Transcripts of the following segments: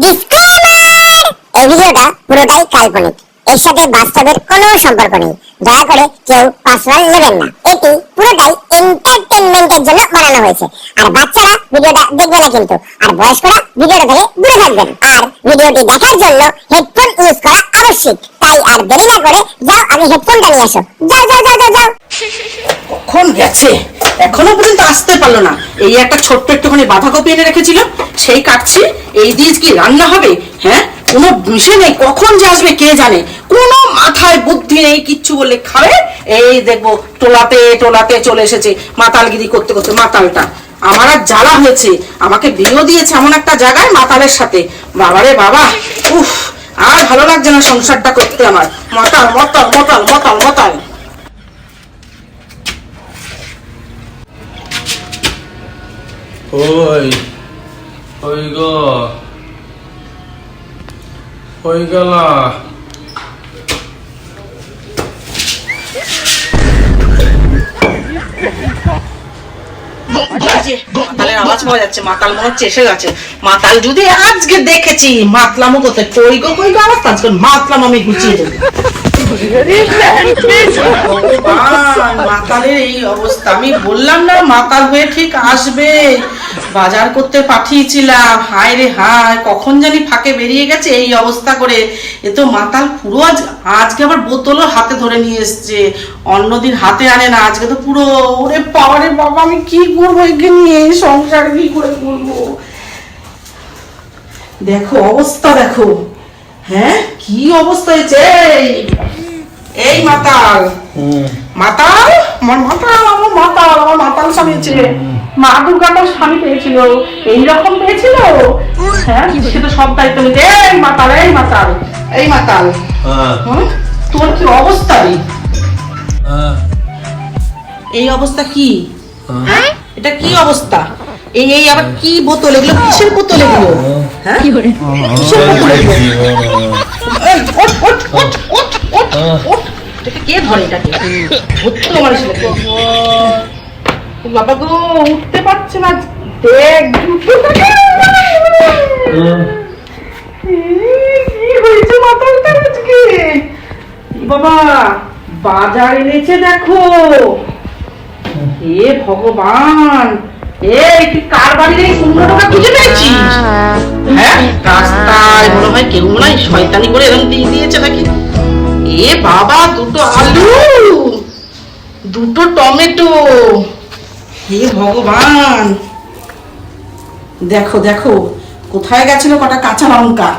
Disclaimer এই ভিডিওটা পুরোটাই কাল্পনিক। এর সাথে বাস্তবের কোনো সম্পর্ক নেই। দয়া করে কেউ পার্সোনাল নেবেন না। এটি পুরোটাই এন্টারটেইনমেন্টের জন্য বানানো হয়েছে। আর বাচ্চারা ভিডিওটা দেখবে না কিন্তু। আর বয়স্করা ভিডিওটা থেকে দূরে থাকবেন। আর ভিডিওটি দেখার জন্য হেডফোন ইউজ করা আবশ্যক। তাই আর দেরি না করে যাও, আগে হেডফোনটা নিয়ে আসো। যাও যাও যাও যাও যাও। কখন গেছে? এখনও পর্যন্ত আসতে পারল না। এই একটা ছোট্ট একটুখানি বাঁধাকপি এনে রেখেছিল, সেই কাটছি এই দিয়ে কি রান্না হবে? হ্যাঁ? কোনো বিষয় নেই, কখন যে আসবে কে জানে? কোনো মাথায় বুদ্ধি নেই, কিচ্ছু বললে খাবে। এই দেখব, টোলাতে টোলাতে চলে এসেছে মাতালগিরি করতে করতে, মাতালটা। আমার আর জ্বালা হয়েছে। আমাকে বিয়েও দিয়েছে এমন একটা জায়গায় মাতালের সাথে। বাবারে বাবা, উফ, আর ভালো লাগছে না সংসারটা করতে আমার। মতাল মতাল মতাল মতাল মতাল। আওয়াজ মাতাল মনে হচ্ছে এসে গেছে। মাতাল যদি আজকে দেখেছি মাতলামও করতে কই গো কই গো আজকে মাতলাম, আমি গুছিয়ে দেবো। মাতালের এই অবস্থা। আমি বললাম না, মাতাল হয়ে ঠিক আসবে। বাজার করতে পাঠিয়েছিলাম। হায় রে হায়, কখন জানি ফাঁকে বেরিয়ে গেছে এই অবস্থা করে। এ তো মাতাল পুরো আজ আজকে আবার বোতলও হাতে ধরে নিয়ে এসছে। অন্যদিন হাতে আনে না, আজকে তো পুরো ওরে পাওয়ারে বাবা, আমি কি করব একে নিয়ে? সংসার কি করে করব? দেখো, অবস্থা দেখো। হ্যাঁ কি অবস্থা হয়েছে? মাতাল। মাতাল? আমার মাতাল আমার মাতাল আমার মাতাল স্বামী হয়েছে মা দুর্গাটার স্বামী পেয়েছিল। এইরকম পেয়েছিল? হ্যাঁ সে তো সব দায়িত্ব নিতে এই মাতাল এই মাতাল এই মাতাল। হ্যাঁ। তোর কি অবস্থা রে? হ্যাঁ। এই অবস্থা কি? হ্যাঁ। এটা কি অবস্থা? এই এই আবার কি বোতল? এগুলো কিসের বোতল এগুলো? হ্যাঁ। কিসের বোতল এগুলো? এই, ওঠ, ওঠ, ওঠ, ওঠ, ওঠ, ওঠ। এটাকে কে ধরে এটাকে? ধরতে আমার ছেলেকে। বাবা গো উঠতে পারছে না। দেখ কি হয়েছে মাথাটা আজকে? বাবা বাজার এনেছে দেখো। হে ভগবান। এই তুই কার বাড়ির এই কুমড়ো টাকা খুঁজে পেয়েছিস? হ্যাঁ। রাস্তায় মনে হয় কেউ মনে হয় শয়তানি করে এরকম দিয়ে দিয়েছে নাকি? এ বাবা দুটো আলু দুটো টমেটো। হে ভগবান। দেখো দেখো কোথায় গেছিল কটা কাঁচা লঙ্কা?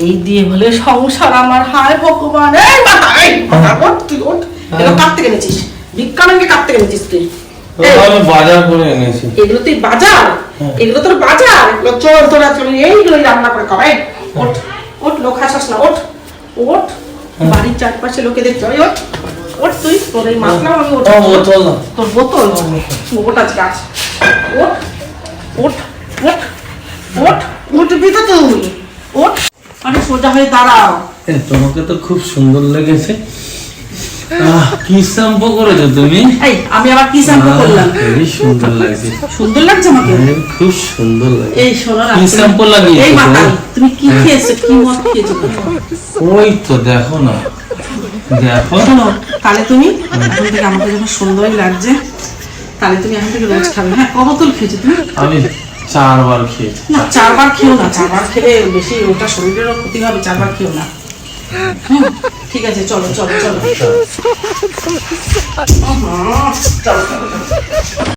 এই দিয়ে হলে সংসার আমার হায় ভগবান। এই মাথা ওঠ তুই ওঠ। কাটতে গেছিস তুই? আমি বাজার করে এনেছি। এগুলো তুই বাজার? এগুলো তোর বাজার? এগুলো চোর তোরা চলে এইগুলোই রান্না করে খাওয়াই ওঠ ওঠ লোক হাসাস না ওঠ ওঠ বাড়ির চারপাশে লোকে দেখছে ওর ওঠ ওঠ তুই তোর এই মাতলাম আমি ওটা বোতল। তোর বোতল ওটা আজকে আস। ওট ওট ওট ওট উঠবি তো তুই। ওট আমি সোজা হয়ে দাঁড়াও। তোমাকে তো খুব সুন্দর লেগেছে। কি শ্যাম্পু করেছ তুমি? এই আমি আবার কি শ্যাম্পু করলাম? সুন্দর লাগছে। সুন্দর লাগছে আমাকে? হ্যাঁ, খুব সুন্দর লাগে এই শোনো না কি শ্যাম্পু লাগিয়েছো এই মাতাল তুমি? কি খেয়েছো? কি মদ খেয়েছো ওই তো দেখো না। দেখো শোনো তাহলে তুমি এখন থেকে আমাকে যখন সুন্দরই লাগছে। তাহলে তুমি এখন থেকে রোজ খাবে। হ্যাঁ কত তুল খেয়েছো তুমি? আমি চারবার খেয়েছি। না চারবার খেও না চারবার খেলে বেশি ওটা শরীরেরও ক্ষতি হবে চারবার খেও না। ঠিক আছে চলো চলো চলো। চলো